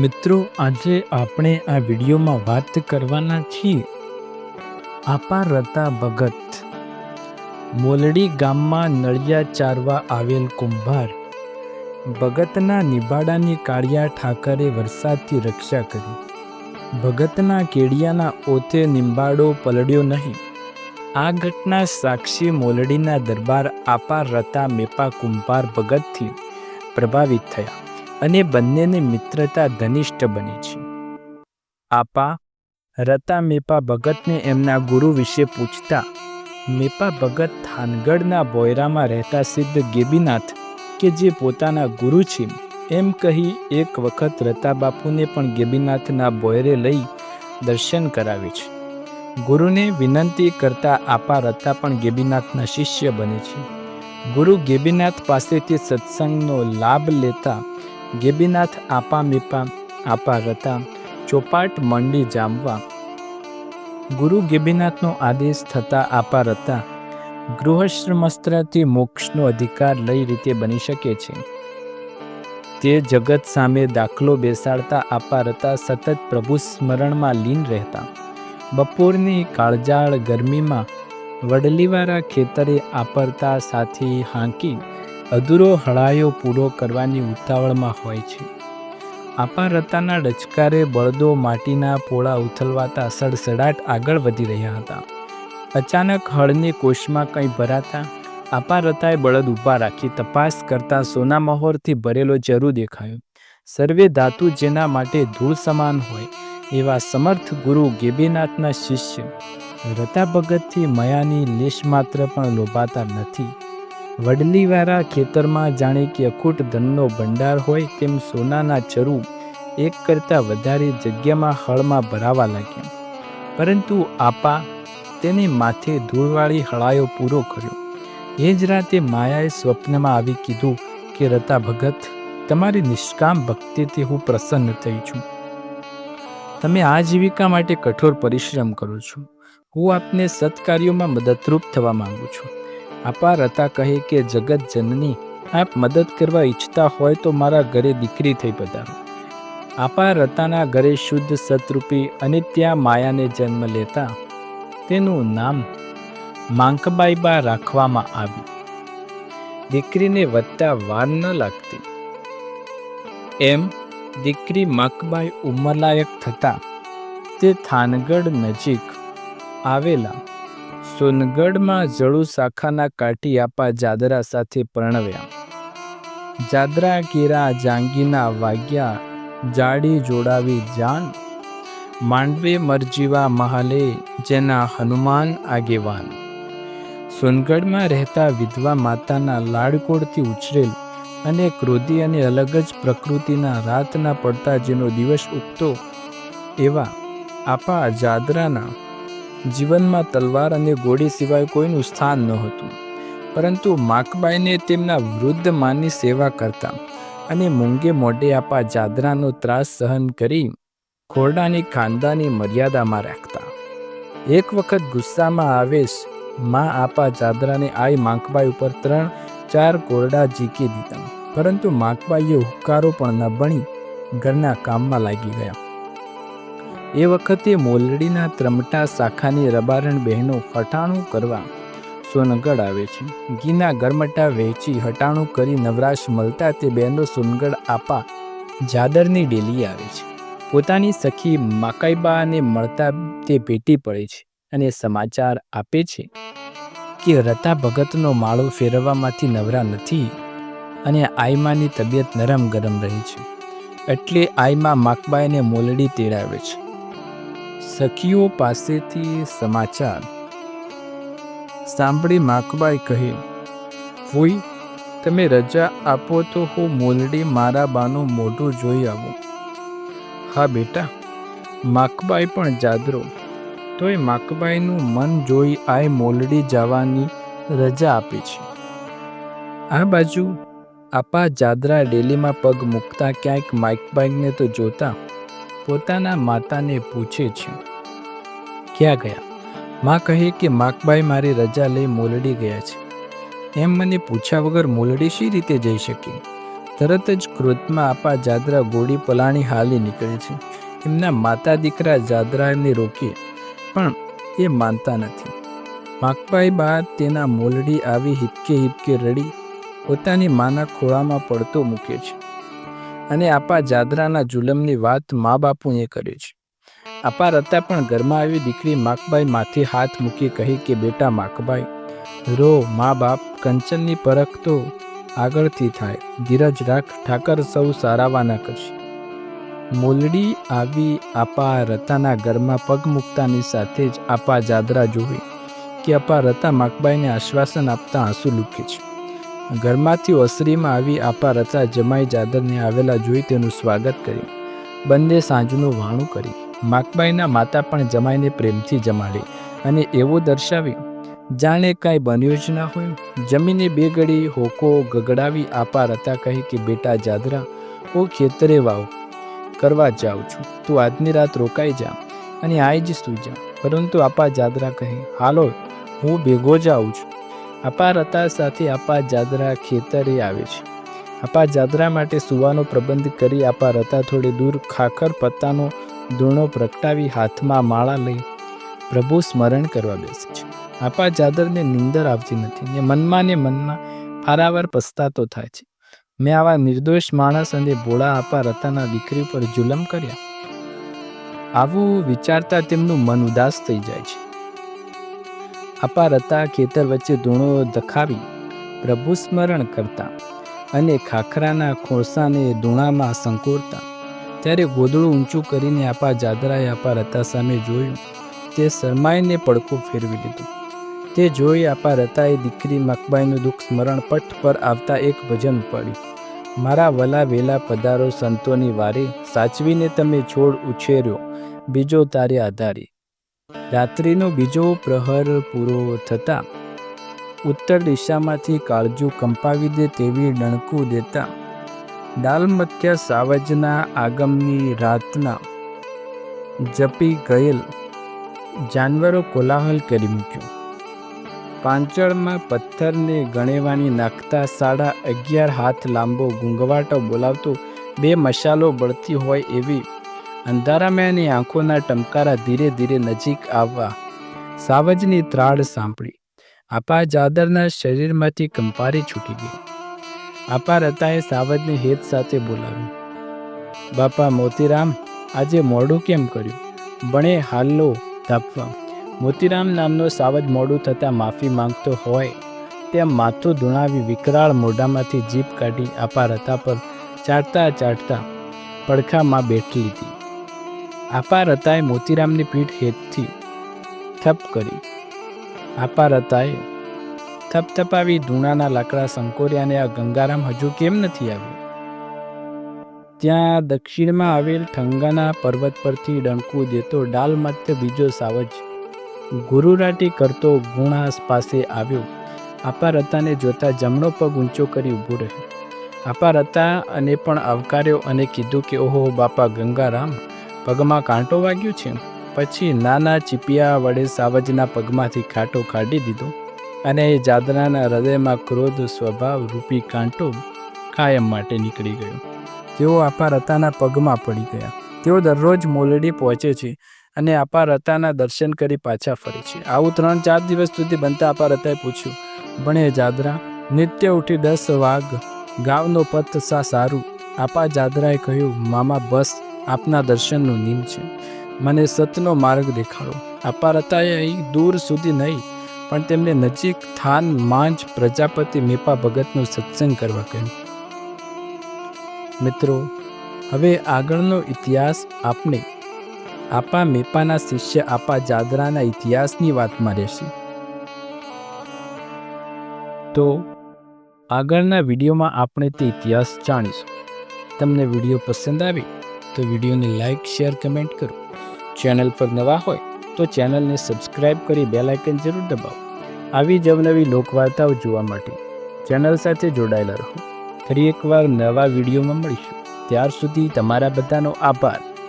મિત્રો, આજે આપણે આ વિડીયોમાં વાત કરવાના છીએ આપા રતા ભગત. મોલડી ગામમાં નળિયા ચારવા આવેલ કુંભાર. ભગતના નિભાડાની કાળિયા ઠાકરે વરસાદથી રક્ષા કરી. ભગતના કેડિયાના ઓથે નિંબાડો પલળ્યો નહીં. આ ઘટના સાક્ષી મોલડીના દરબાર આપા રતા મેપા કુંભાર ભગતથી પ્રભાવિત થયા. અને બંનેની મિત્રતા ઘનિષ્ઠ બની છે. આપા, રતા મેપા ભગતને એમના ગુરુ વિશે પૂછતા, મેપા ભગત થાનગઢના બોયરામાં રહેતા સિદ્ધ ગેબીનાથ, કે જે પોતાના ગુરુ છે, એમ કહી એક વખત રતા બાપુને પણ ગેબીનાથના બોયરે લઈ દર્શન કરાવે છે. ગુરુને વિનંતી કરતા આપા રતા પણ ગેબીનાથના શિષ્ય બને છે. ગુરુ ગેબીનાથ પાસેથી સત્સંગનો લાભ લેતા ગેબીનાથ આપા મીપા આપા રતા ચોપાટ મંડી જામવા. ગુરુ ગેબીનાથનો આદેશ થતા આપા રતા ગૃહશ્રમસ્ત્રથી મોક્ષનો અધિકાર લઈ રીતે બની શકે છે. તે જગત સામે દાખલો બેસાડતા આપા રતા સતત પ્રભુ સ્મરણમાં લીન રહેતા. બપોરની કાળજાળ ગરમીમાં વડલીવાળા ખેતરે આપરતા સાથી હાંકી અધૂરો હળાયો પૂરો કરવાની ઉતાવળમાં હોય છે. આપા રતાના ડચકારે બળદો માટીના પોળા ઉથલવાતા સડસડાટ આગળ વધી રહ્યા હતા. અચાનક હળની કોષમાં કંઈ ભરાતા આપા રતાએ બળદ ઊભા રાખી તપાસ કરતા સોના મહોરથી ભરેલો ચરુ દેખાયો. સર્વે ધાતુ જેના માટે ધૂળ સમાન હોય એવા સમર્થ ગુરુ ગેબીનાથના શિષ્ય રતા ભગતથી મયાની લેશ માત્ર પણ લોભાતા નથી. વડલીવાળા ખેતરમાં જાણે કે અખૂટ ધનનો ભંડાર હોય તેમ સોનાના ચરુ એક કરતાં વધારે જગ્યામાં હળમાં ભરાવા લાગ્યા. પરંતુ આપા તેને માથે ધૂળવાળી હળાયો પૂરો કર્યો. એ જ રાતે માયાએ સ્વપ્નમાં આવી કીધું કે, રતા ભગત, તમારી નિષ્કામ ભક્તિથી હું પ્રસન્ન થઈ છું. તમે આજીવિકા માટે કઠોર પરિશ્રમ કરો છો. હું આપને સત્કાર્યોમાં મદદરૂપ થવા માંગુ છું. આપા રતા કહે કે, જગત જનની આપ મદદ કરવા ઈચ્છતા હોય તો મારા ઘરે દીકરી થઈ પધારો. આપા રતાના ઘરે શુદ્ધ સતરૂપી અને ત્યાં માયાને જન્મ લેતા તેનું નામ માંકબાઈબા રાખવામાં આવ્યું. દીકરીને વધતા વાર ન લાગતી. એમ દીકરી માકબાઈ ઉંમરલાયક થતા તે થાનગઢ નજીક આવેલા સોનગઢમાં જળુ શાખાના કાઠી આપા જાદરા સાથે પરણવ્યા. જાદરા, કેરા, જાંગીના વાગ્યા જાડી જોડાવી જાન. માંડવે મરજીવા મહાલે જેના હનુમાન આગેવાન. સોનગઢમાં રહેતા વિધવા માતાના લાડકોડથી ઉછરેલ અને ક્રોધી અને અલગ જ પ્રકૃતિના રાતના પડતા જેનો દિવસ ઉગતો એવા આપા જાદરાના જીવનમાં તલવાર અને ઘોડી સિવાય કોઈનું સ્થાન નહોતું. પરંતુ માકબાઈને તેમના વૃદ્ધ માની સેવા કરતા અને મૂંગે મોઢે આપા જાદરાનો ત્રાસ સહન કરી ખોરડાની ખાનદાની મર્યાદામાં રાખતા. એક વખત ગુસ્સામાં આવેશ, માં, આપા જાદરાને આઈ માકબાઈ ઉપર ત્રણ, ચાર કોરડા જીકી દીધા. પરંતુ માકબાઈએ હુકારો પણ ન બની ઘરના કામમાં લાગી ગયા. એ વખતે મોલડીના ત્રમટા શાખાની રબારણ બહેનો હટાણું કરવા સોનગઢ આવે છે. ઘીના ગરમટા વહેંચી હટાણું કરી નવરાશ મળતા તે બહેનો સોનગઢ આપા જાદરની ડેલી આવે છે. પોતાની સખી માકાઈબાને મળતા તે ભેટી પડે છે અને સમાચાર આપે છે કે રતા ભગતનો માળો ફેરવવામાંથી નવરા નથી અને આઈમાની તબિયત નરમ ગરમ રહી છે. એટલે આઈમા માકબાઈને મોલડી તેડાવે છે. સખીઓ પાસેથી સમાચાર. સાંભળી માકબાઈ કહે, ફોઈ, તમે રજા આપો તો હું મોલડી મારા બાનું મોઢું જોઈ આવું. હા બેટા. માકબાઈ પણ જાદરો. તોય માકબાઈનું મન જોઈ આય મોલડી જવાની રજા આપે છે. આ બાજુ આપા જાદરા ડેલીમાં પગ મૂકતા ક્યાંક માઇકબાઈકને તો જોતા પોતાના માતાને પૂછે છે, ક્યાં ગયા? માં કહે કે, માકબાઈ મારી રજા લઈ મોલડી ગયા છે. એમ મને પૂછ્યા વગર મોલડી શી રીતે જઈ શકી? તરત જ ક્રોધમાં આપા જાદરા ગોળી પલાણી હાલી નીકળે છે. એમના માતા દીકરા જાદરાને રોકીએ પણ એ માનતા નથી. માકબાઈ બાદ તેના મોલડી આવી હિપકે હિપકે રડી, પોતાની માના ખોળામાં પડતો મૂકે છે. અને આપા જાદરાના જુલમની વાત મા બાપુએ કરી છે. આપા રતા પણ ઘરમાં આવી દીકરી માકબાઈ માથે હાથ મૂકી કહી કે, બેટા માકબાઈ, રો, મા બાપ, કંચનની પરખ તો આગળથી થાય. ધીરજ રાખ, ઠાકર સૌ સારાવાના કરશે. મોલડી આવી આપા રતાના ઘરમાં પગ મૂકતાની સાથે જ આપા જાદરા જોવી કે આપા રતા માકબાઈને આશ્વાસન આપતા આંસુ લૂકે છે. ઘરમાંથી ઓસરીમાં આવી આપા રતા જમાઈ જાદરને આવેલા જોઈ તેનું સ્વાગત કર્યું. બંને સાંજનું વાણું કરી. માકબાઈના માતા પણ જમાઈને પ્રેમથી જમાડી અને એવું દર્શાવ્યું. જાણે કાંઈ બન્યું જ ના હોય. જમીને બે ઘડી હોકો, ગગડાવી આપા રતા કહી કે, બેટા જાદરા, હું ખેતરે વાવ. કરવા જાઉં છું. તું આજની રાત રોકાઈ જા અને આઈ જ સૂઈ જા. પરંતુ આપા જાદરા કહે, હાલો, હું ભેગો જાઉં છું. આપા રતા સાથે આપા જાદરા ખેતરે આવે છે. આપા જાદરા માટે સુવાનો પ્રબંધ કરી આપા રતા થોડે દૂર ખાખર પત્તાનો દૂણો પ્રગટાવી હાથમાં માળા લઈ પ્રભુ સ્મરણ કરવા બેસે છે. આપા જાદરને નિંદર આવતી નથી ને મનમાં ને મનમાં પારાવાર પસ્તાતો થાય છે. મેં આવા નિર્દોષ માણસ અને ભોળા આપા રતાના દીકરી પર જુલમ કર્યા. આવું વિચારતા તેમનું મન ઉદાસ થઈ જાય છે. આપા રતા ખેતર વચ્ચે ધૂણો દખાવી પ્રભુ સ્મરણ કરતા અને ખાખરાના ખોળસાને ધૂણામાં સંકોરતા. ત્યારે ગોદડું ઊંચું કરીને આપા જાદરાએ આપા રતા સામે જોયું. તે શરમાઈને પડકો ફેરવી લીધો. તે જોઈ આપા રતાએ દીકરી મકબાઈનું દુઃખ સ્મરણ પટ પર આવતા એક ભજન ઉપાડ્યું. મારા વલા વેલા પધારો સંતોની વારે, સાચવીને તમે છોડ ઉછેર્યો, બીજો તારે આધારે. રાત્રિનો બીજો પ્રહર પૂરો થતાં ઉત્તર દિશામાંથી કાળજું કંપાવી દે તેવી ડણકું દેતા ડાલમથ્યા સાવજના આગમની રાતના જપી ગયેલ જાનવરો કોલાહલ કરી મૂક્યો. પાંચળમાં પથ્થરને ગણેવાની નાખતા સાડા અગિયાર હાથ લાંબો ગુંગવાટો બોલાવતો બે મશાલો બળતી હોય એવી અંધારામયાની આંખોના ટમકારા ધીરે ધીરે નજીક આવવા સાવજની ત્રાડ સાંભળી આપા જાદરના શરીરમાંથી કંપારી છૂટી ગઈ. આપા રતાએ સાવજને હેત સાથે બોલાવ્યું. બાપા મોતીરામ, આજે મોડું કેમ કર્યું? બણે હાલ્લો ધાપવા. મોતીરામ નામનો સાવજ મોડું થતાં માફી માંગતો હોય તેમ માથું ધૂણાવી વિકરાળ મોઢામાંથી જીભ કાઢી આપા રતા પર ચાટતા ચાટતા પડખામાં બેઠી લીધી. આપા મોતીરામની પીઠ હેતથી થપ કરી. આપા રતાએ થપથપાવી ધૂણાના લાકડા સંકોર્યાને આ ગંગારામ હજુ કેમ નથી આવ્યો? ત્યાં દક્ષિણમાં આવેલ ઠંગાના પર્વત પરથી ડંકું દેતો ડાલ માત્ર બીજો સાવજ ગુરુરાટી કરતો ગુણાસ પાસે આવ્યો. આપા રતાને જોતા જમણો પગ ઊંચો કરી ઊભો રહ્યો. આપા અને પણ આવકાર્યો અને કીધું કે, ઓહો બાપા ગંગારામ પગમાં કાંટો વાગ્યો છે. પછી નાના ચીપિયા વડે સાવજના પગમાંથી કાંટો કાઢી દીધો અને એ જાદરાના હૃદયમાં ક્રોધ, સ્વભાવ રૂપી કાંટો કાયમ માટે નીકળી ગયો. તેઓ આપા રતાના પગમાં પડી ગયા. તેઓ દરરોજ મોલડી પહોંચે છે અને આપા રતાના દર્શન કરી પાછા ફરે છે. આવું ત્રણ ચાર દિવસ સુધી બનતા આપા રતાએ પૂછ્યું, ભણે જાદરા, નિત્ય ઉઠી દસ વાઘ ગાવનો પથ સા સારું? આપા જાદરાએ કહ્યું, મામા, બસ આપના દર્શનનો નિમ છે. મને સતનો માર્ગ દેખાડો. આપા રતાએ અહીં દૂર સુધી નહીં, પણ તેમને નજીક થાન માંજ પ્રજાપતિ મેપા ભગતનો સત્સંગ કરવા કહ્યું. મિત્રો, હવે આગળનો ઇતિહાસ આપણે આપા મેપાના શિષ્ય આપા જાદરાના ઇતિહાસની વાતમાં રહેશે. તો, આગળના વિડીયોમાં આપણે તે ઇતિહાસ જાણીશું. તમને વીડિયો પસંદ આવે તો વિડીયોને લાઇક શેર, કમેન્ટ કરો. ચેનલ પર નવા હોય તો ચેનલને સબસ્ક્રાઇબ કરી બેલ આઇકન જરૂર દબાવો. આવી જ અવનવી લોકવાર્તાઓ જોવા માટે ચેનલ સાથે જોડાયેલા રહો. ફરી એકવાર નવા વિડીયોમાં મળીશું. ત્યાર સુધી તમારા બધાનો આભાર.